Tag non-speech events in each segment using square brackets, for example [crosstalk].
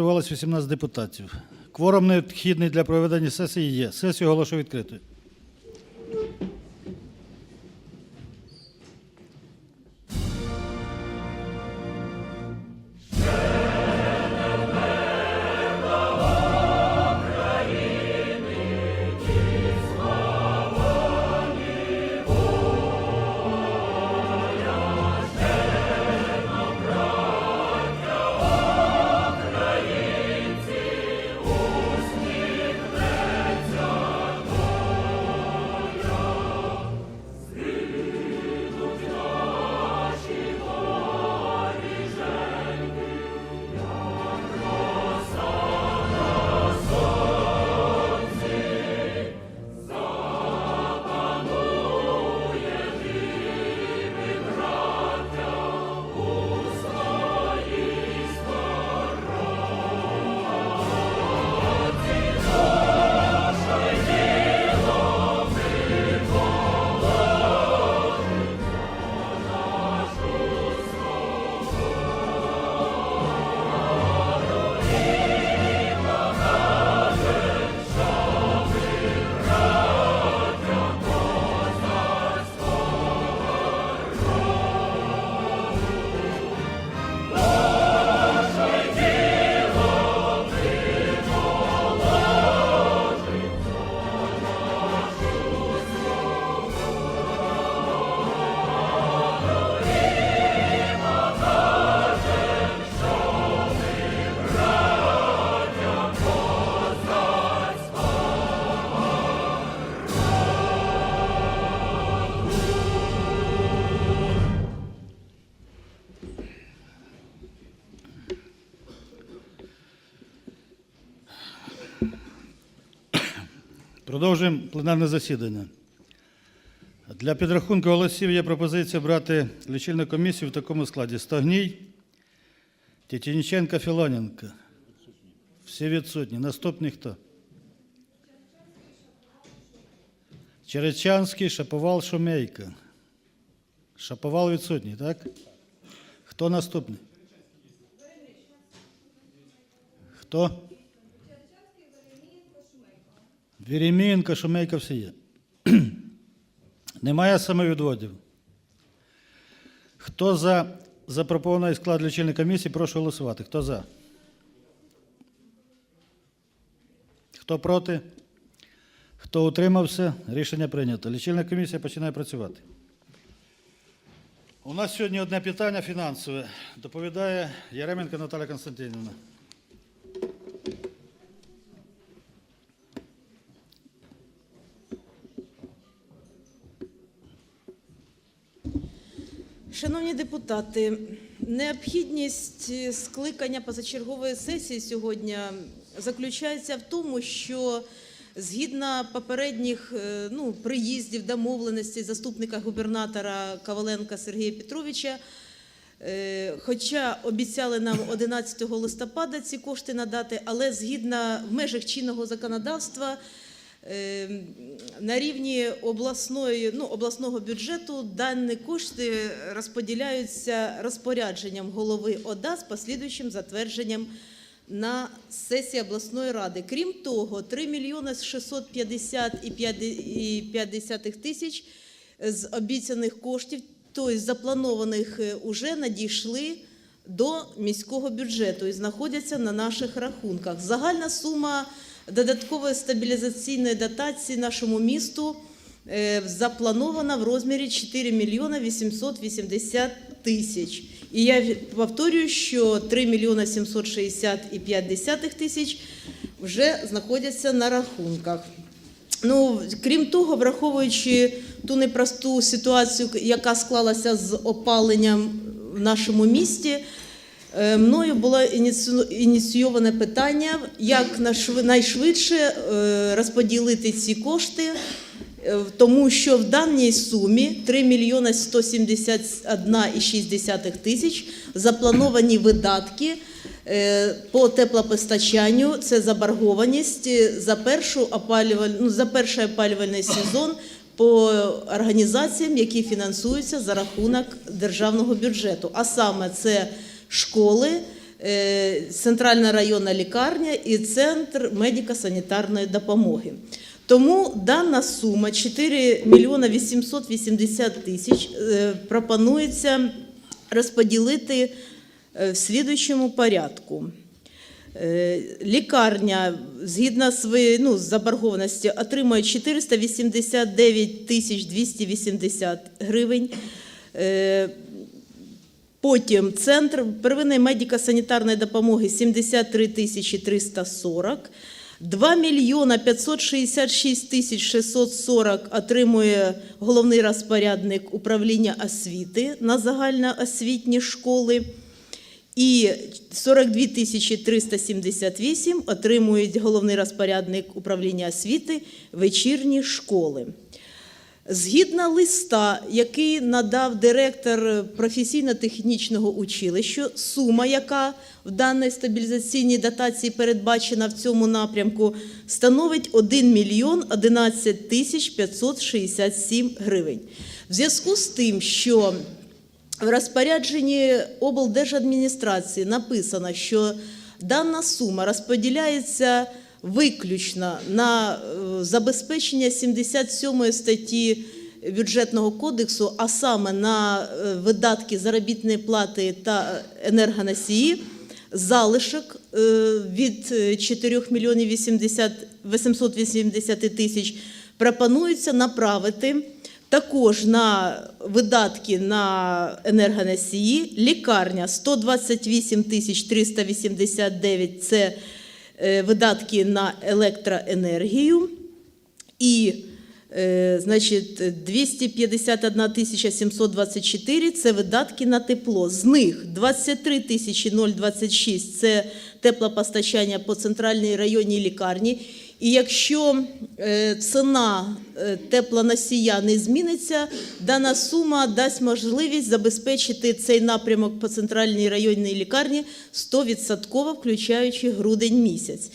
Зареєструвалось 18 депутатів. Кворум необхідний для проведення сесії є. Сесію оголошую відкритою. Пленарне засідання. Для підрахунку голосів є пропозиція брати лічильну комісію в такому складі: Стогній, Тетяніченко, Філоненко. Всі відсутні. Наступний хто? Черечанський, Шаповал, Шумейко. Шаповал відсутній, так? Хто наступний? Хто? Вірімінка, Шумейка, всі є. [clears throat] Немає самовідводів. Хто за запропонований склад лічильної комісії, прошу голосувати. Хто за? Хто проти? Хто утримався? Рішення прийнято. Лічильна комісія починає працювати. У нас сьогодні одне питання фінансове. Доповідає Яременко Наталя Константинівна. Шановні депутати, необхідність е, скликання позачергової сесії сьогодні заключається в тому, що згідно попередніх е, ну, приїздів, домовленостей заступника губернатора Коваленка Сергія Петровича, е, хоча обіцяли нам 11 листопада ці кошти надати, але згідно в межах чинного законодавства на рівні обласної, ну, обласного бюджету дані кошти розподіляються розпорядженням голови ОДА з послідуючим затвердженням на сесії обласної ради. Крім того, 3 мільйони 650 і 50 тисяч з обіцяних коштів, тобто запланованих, е, уже надійшли до міського бюджету і знаходяться на наших рахунках. Загальна сума додаткової стабілізаційної дотації нашому місту е, запланована в розмірі 4 мільйона 880 тисяч. І я повторюю, що 3 мільйона 760 і 5 тисяч вже знаходяться на рахунках. Ну, крім того, враховуючи ту непросту ситуацію, яка склалася з опаленням в нашому місті, мною було ініці- ініційоване питання, як найшвидше е, розподілити ці кошти, е, тому що в даній сумі 3 мільйони 171,6 тисяч заплановані видатки е, по теплопостачанню. Це заборгованість е, за першу опалюваль... ну, за перший опалювальний сезон по організаціям, які фінансуються за рахунок державного бюджету. А саме це школи, е, центральна районна лікарня і центр медико-санітарної допомоги. Тому дана сума 4 мільйона 880 тисяч е, пропонується розподілити е, в слідуючому порядку. Лікарня згідно своєї ну, заборгованості отримує 489 тисяч 280 гривень. Потім центр первинної медико-санітарної допомоги 73 тисячі 340. 2 мільйона 566 тисяч 640 отримує головний розпорядник управління освіти на загальноосвітні школи. І 42 тисячі 378 отримують головний розпорядник управління освіти вечірні школи. Згідно листа, який надав директор професійно-технічного училища, сума, яка в даній стабілізаційній дотації передбачена в цьому напрямку, становить 1 мільйон 11 тисяч 567 гривень. В зв'язку з тим, що в розпорядженні облдержадміністрації написано, що дана сума розподіляється виключно на е, забезпечення 77 статті бюджетного кодексу, а саме на е, видатки заробітної плати та енергоносії, залишок е, від е, 4 мільйонів 80 880 тисяч пропонується направити також на видатки на енергоносії, лікарня 128 тисяч 389 – це е, видатки на електроенергію, і е, значить, 251 тисяча 724 – це видатки на тепло. З них 23 тисячі 026 – це теплопостачання по центральній районній лікарні. І якщо е, ціна е, теплоносія не зміниться, дана сума дасть можливість забезпечити цей напрямок по центральній районній лікарні 100%, включаючи грудень місяць.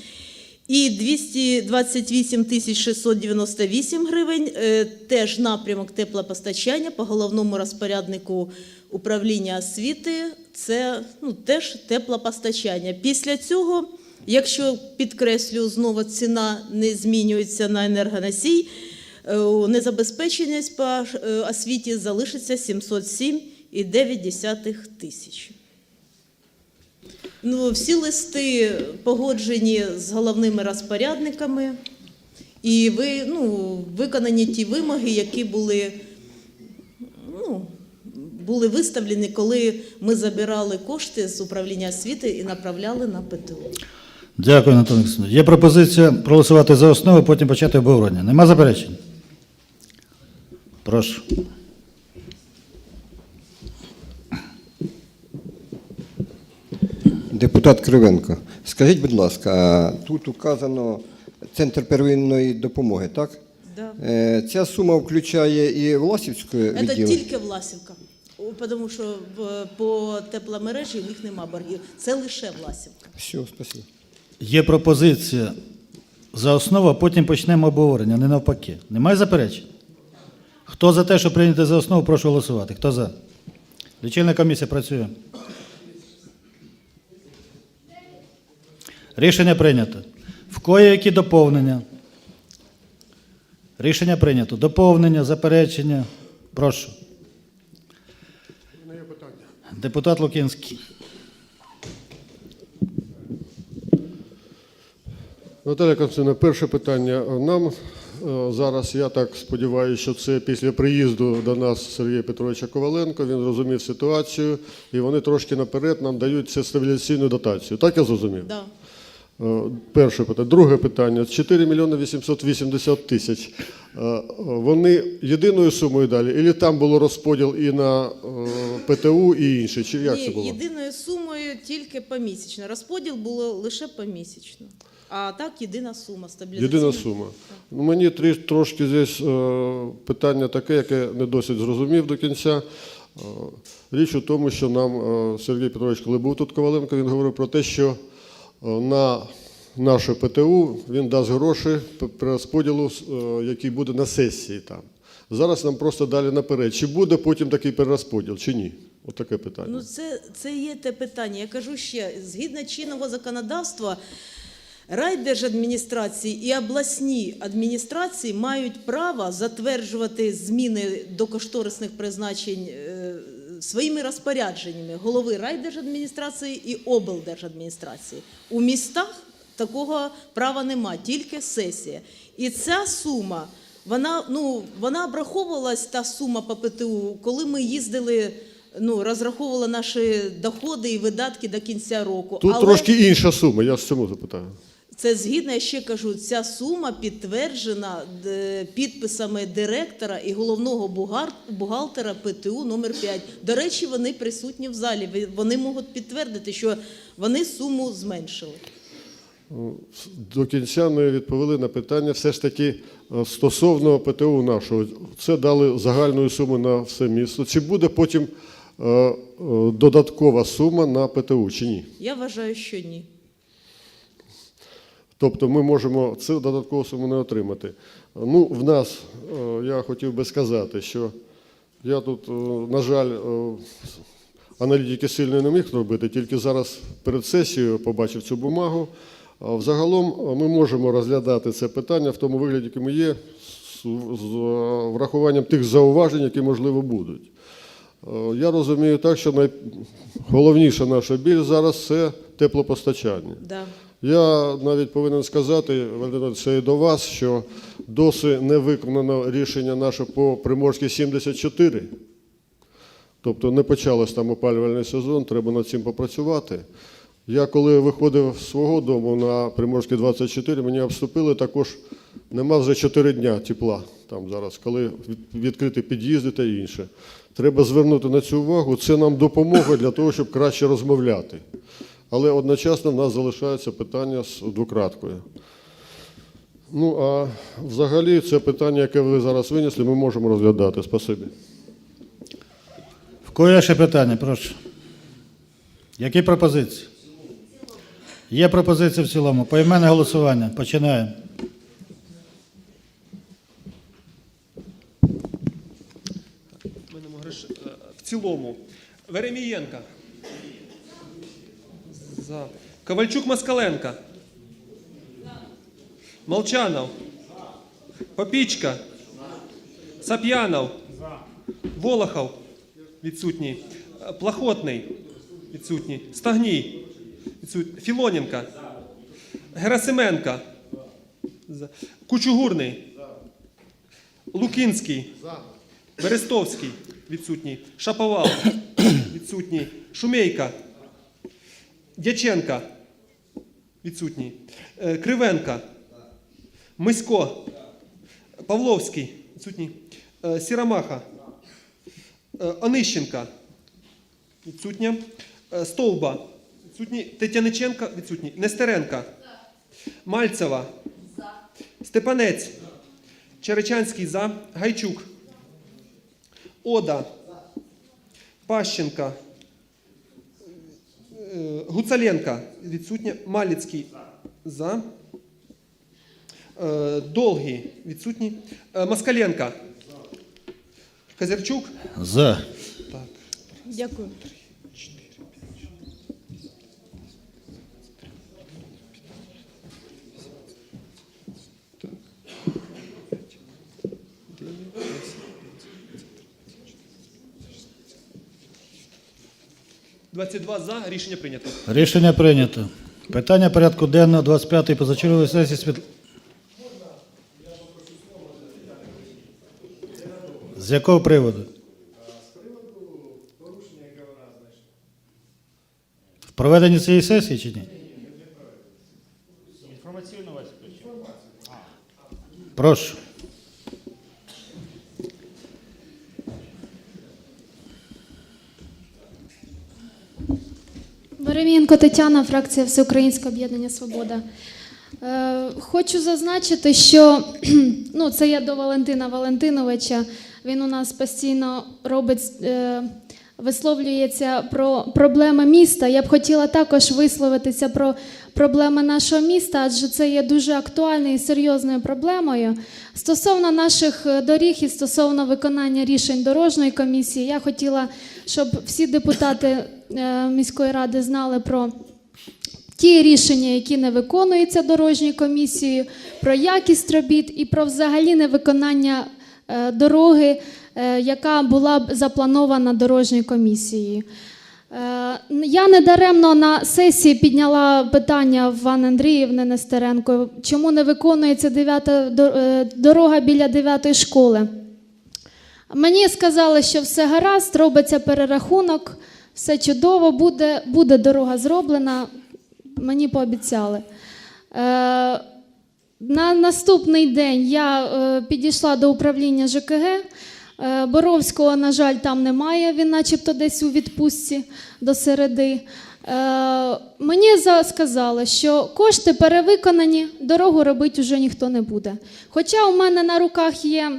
І 228 тисяч 698 гривень е, теж напрямок теплопостачання по головному розпоряднику управління освіти. Це ну, теж теплопостачання. Після цього, якщо підкреслю, знову ціна не змінюється на енергоносій, е, незабезпеченість по е, освіті залишиться 707,9 тисяч. Ну, всі листи погоджені з головними розпорядниками, і ви, ну, виконані ті вимоги, які були, ну, були виставлені, коли ми забирали кошти з управління освіти і направляли на ПТУ. Дякую, Анатолій Олександрович. Є пропозиція проголосувати за основу, потім почати обговорення. Нема заперечень? Прошу. Депутат Кривенко, скажіть, будь ласка, тут указано центр первинної допомоги, так? Да. Е, Ця сума включає і Власівське Це тільки Власівка, тому що в- по тепломережі в них нема боргів. Це лише Власівка. Все, спасибо. Є пропозиція за основу, а потім почнемо обговорення, не навпаки. Немає заперечень? Хто за те, щоб прийняти за основу, прошу голосувати. Хто за? Лічильна комісія працює. Рішення прийнято. В кої які доповнення? Рішення прийнято. Доповнення, заперечення. Прошу. Депутат Лукінський. Наталя Константиновна, перше питання. Нам е, зараз, я так сподіваюся, що це після приїзду до нас Сергія Петровича Коваленко, він зрозумів ситуацію, і вони трошки наперед нам дають це стабіляційну дотацію. Так я зрозумів? Да. Е, Перше питання. Друге питання. 4 мільйони 880 тисяч. Е, Вони єдиною сумою далі? Або там було розподіл і на ПТУ, і інше? Чи як Ні, це було? єдиною сумою тільки помісячно. Розподіл було лише помісячно. А так єдина сума стабілізаційна. Єдина сума. Ну, мені трошки здесь е, питання таке, яке не досить зрозумів до кінця. Е, річ у тому, що нам е, Сергій Петрович, коли був тут Коваленко, він говорив про те, що на наше ПТУ він дасть гроші при розподілу, який буде на сесії там. Зараз нам просто далі наперед. Чи буде потім такий перерозподіл, чи ні? Отаке питання. Ну, це, це є те питання. Я кажу ще, згідно чинного законодавства, райдержадміністрації і обласні адміністрації мають право затверджувати зміни до кошторисних призначень е, своїми розпорядженнями голови райдержадміністрації і облдержадміністрації. У містах такого права нема, тільки сесія. І ця сума, вона, ну, вона обраховувалась, та сума по ПТУ, коли ми їздили, ну, розраховували наші доходи і видатки до кінця року. Тут Але трошки інша сума, я ж цьому запитаю. Це згідно, я ще кажу, ця сума підтверджена підписами директора і головного бухгалтера ПТУ номер 5. До речі, вони присутні в залі. Вони можуть підтвердити, що вони суму зменшили. До кінця ми відповіли на питання все ж таки е, стосовно ПТУ нашого. Це дали загальну суму на все місто. Чи буде потім е, е, додаткова сума на ПТУ, чи ні? Я вважаю, що ні. Тобто ми можемо цю додаткову суму не отримати. Ну, в нас, е, я хотів би сказати, що я тут, е, на жаль, е, аналітики сильно не міг робити, тільки зараз перед сесією побачив цю бумагу. Взагалом ми можемо розглядати це питання в тому вигляді, якому є, з врахуванням тих зауважень, які можливо будуть. Я розумію так, що найголовніша наша біль зараз це теплопостачання. Да. Я навіть повинен сказати, Валентин, це і до вас, що досі не виконано рішення наше по Приморській 74. Тобто не почалось там опалювальний сезон, треба над цим попрацювати. Я коли виходив з свого дому на Приморській 24, мені обступили також, нема вже 4 дня тепла там зараз, коли відкриті під'їзди та інше. Треба звернути на цю увагу. Це нам допомога для того, щоб краще розмовляти. Але одночасно в нас залишається питання з двократкою. Ну, а взагалі це питання, яке ви зараз винесли, ми можемо розглядати. Спасибі. В кого ще питання? Прошу. Які пропозиції? Є пропозиція в цілому. Поіменне голосування. Починаємо. Е, в цілому. Веремієнка. За. Ковальчук Москаленко. Молчанов. Попічка. Сап'янов. Волохов. Відсутній. Плахотний. Відсутній. Стагній. Відсутній. Філоненко. Герасименко. За. Кучугурний. Лукінський. Берестовський відсутній. Шаповал відсутній. Шумейка. Дяченка відсутній. Е, Кривенка. Мисько. Павловський відсутній. Е, Сірамаха. Е, Онищенка. Відсутня. Стовба. Відсутній. Тетяниченка відсутній. Нестеренка. Мальцева. Степанець. Черечанський за. Гайчук. Ода, Пащенка, Гуцаленка, відсутня, Маліцький за. Е, Долгий, відсутній. Е, Москаленка. Казерчук. За. Дякую. – 22 за. Рішення прийнято. Рішення прийнято. Питання порядку денного 25-ї позачергової сесії Світ... З якого приводу? В проведенні цієї сесії чи ні? Прошу. Веремієнко Тетяна, фракція Всеукраїнське об'єднання Свобода. Е, хочу зазначити, що [clears throat] ну, це я до Валентина Валентиновича. Він у нас постійно робить, е, висловлюється про проблеми міста. Я б хотіла також висловитися про проблеми нашого міста, адже це є дуже актуальною і серйозною проблемою. Стосовно наших е, доріг і стосовно виконання рішень дорожньої комісії, я хотіла щоб всі депутати міської ради знали про ті рішення, які не виконуються дорожньою комісією, про якість робіт і про взагалі невиконання е, дороги, е, яка була б запланована дорожньою комісією. Е, Я недаремно на сесії підняла питання в Ван Андріївни Нестеренко, чому не виконується дев'ята до- е, дорога біля 9 школи. Мені сказали, що все гаразд, робиться перерахунок, все чудово, буде, буде дорога зроблена. Мені пообіцяли. Е, на наступний день я е, підійшла до управління ЖКГ. Е, Боровського, на жаль, там немає, він начебто десь у відпустці до середи. Е, мені сказали, що кошти перевиконані, дорогу робити вже ніхто не буде. Хоча у мене на руках є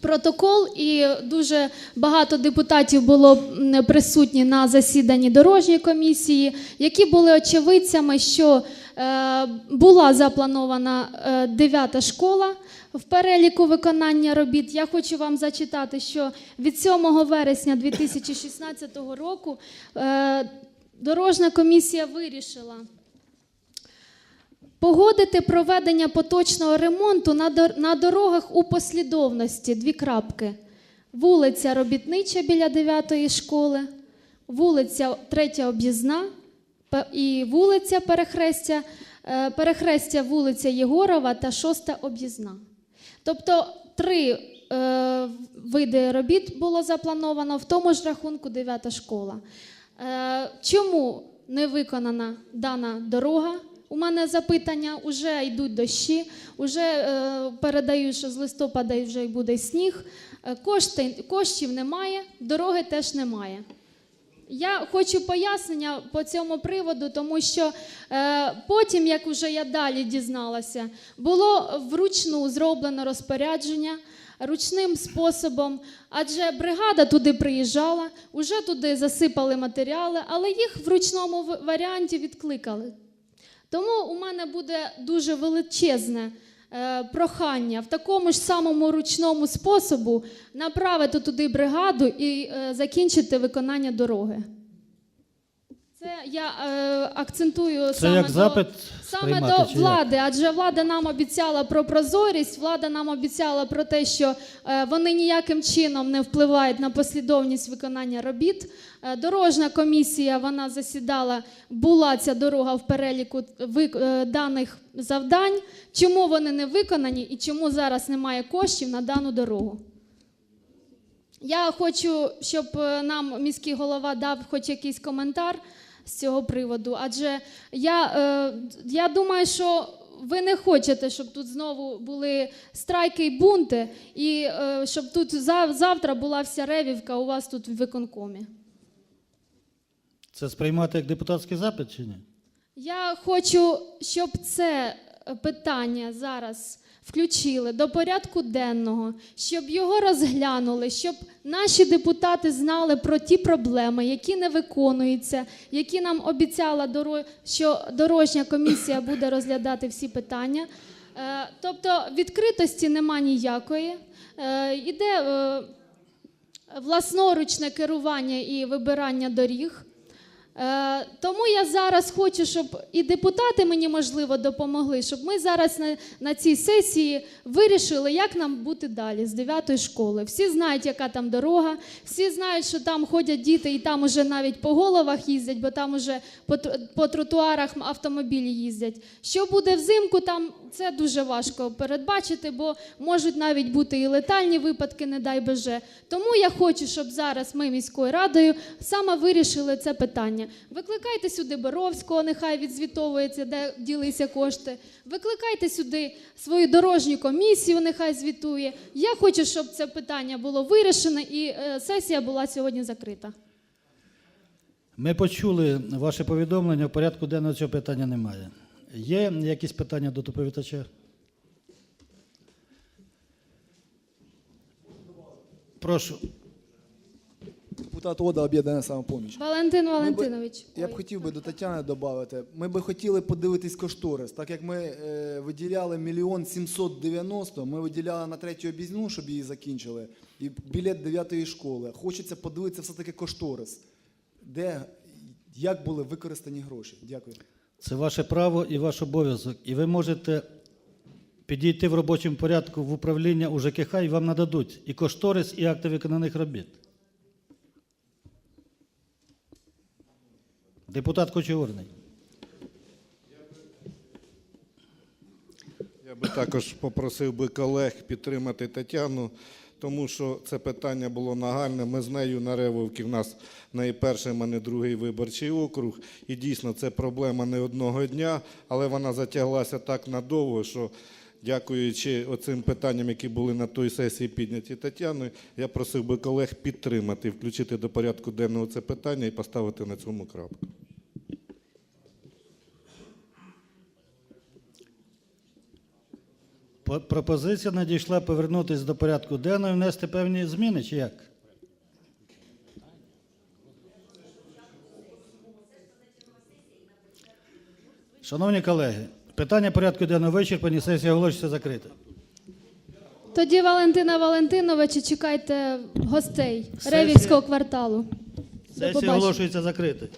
протокол, і дуже багато депутатів було присутні на засіданні дорожньої комісії, які були очевидцями, що е, була запланована е, дев'ята школа в переліку виконання робіт. Я хочу вам зачитати, що від 7 вересня 2016 року е, дорожня комісія вирішила. Погодити проведення поточного ремонту на, дорогах у послідовності. Дві крапки. Вулиця Робітнича біля 9 школи, вулиця 3 об'їзна і вулиця Перехрестя, е, перехрестя вулиця Єгорова та 6 об'їзна. Тобто три е, види робіт було заплановано, в тому ж рахунку 9 школа. Е, чому не виконана дана дорога? У мене запитання, вже йдуть дощі, вже е, передають, що з листопада вже буде сніг. Е, кошти, коштів немає, дороги теж немає. Я хочу пояснення по цьому приводу, тому що е, потім, як вже я далі дізналася, було вручну зроблено розпорядження ручним способом, адже бригада туди приїжджала, уже туди засипали матеріали, але їх в ручному варіанті відкликали. Тому у мене буде дуже величезне е, прохання в такому ж самому ручному способу направити туди бригаду і е, закінчити виконання дороги. Це я е, акцентую Це саме як до, запит саме сприймати, до чи як? влади, адже влада нам обіцяла про прозорість, влада нам обіцяла про те, що е, вони ніяким чином не впливають на послідовність виконання робіт. Е, Дорожня комісія вона засідала, була ця дорога в переліку вик- е, даних завдань. Чому вони не виконані і чому зараз немає коштів на дану дорогу? Я хочу, щоб е, нам міський голова дав хоч якийсь коментар з цього приводу, адже я, е, я думаю, що ви не хочете, щоб тут знову були страйки і бунти, і е, щоб тут зав- завтра була вся ревівка у вас тут в виконкомі. Це сприймати як депутатський запит чи ні? Я хочу, щоб це питання зараз включили до порядку денного, щоб його розглянули, щоб наші депутати знали про ті проблеми, які не виконуються, які нам обіцяла що дорожня комісія буде розглядати всі питання. Е, Тобто відкритості нема ніякої. Е, Іде е, власноручне керування і вибирання доріг. Е, тому я зараз хочу, щоб і депутати мені можливо допомогли, щоб ми зараз на, на цій сесії вирішили, як нам бути далі з 9 школи. Всі знають, яка там дорога, всі знають, що там ходять діти, і там уже навіть по головах їздять, бо там уже по, по тротуарах автомобілі їздять. Що буде взимку, там це дуже важко передбачити, бо можуть навіть бути і летальні випадки, не дай Боже. Тому я хочу, щоб зараз ми міською радою саме вирішили це питання. Викликайте сюди Боровського, нехай відзвітовується, де ділися кошти. Викликайте сюди свою дорожню комісію, нехай звітує. Я хочу, щоб це питання було вирішено і е, сесія була сьогодні закрита. Ми почули ваше повідомлення, в порядку денного цього питання немає. Є якісь питання до доповідача? Прошу. Депутат Ода, об'єднана самопоміч. Валентин Ми би- Валентинович. Я б Ой, хотів би до Тетяни додати. Ми би хотіли подивитись кошторис. Так як ми е, виділяли мільйон 790, ми виділяли на третю об'їзну, щоб її закінчили, і білет 9 школи. Хочеться подивитися все-таки кошторис. Де, як були використані гроші? Дякую. Це ваше право і ваш обов'язок. І ви можете підійти в робочому порядку в управління УЖКХ і вам нададуть і кошторис, і акти виконаних робіт. Депутат Кочугурний. Я би також попросив би колег підтримати Тетяну, тому що це питання було нагальне. Ми з нею на Ревовці, в нас найперший, в мене другий виборчий округ. І дійсно це проблема не одного дня, але вона затяглася так надовго, що дякуючи оцим питанням, які були на той сесії підняті Тетяною, я просив би колег підтримати, включити до порядку денного це питання і поставити на цьому крапку. Пропозиція надійшла повернутися до порядку денного і внести певні зміни, чи як? Шановні колеги, питання порядку денного вичерпані, сесія оголошується закрита. Тоді Валентина Валентиновича чекайте гостей Сесія- Ревівського кварталу. До Сесія побачення. оголошується закритою.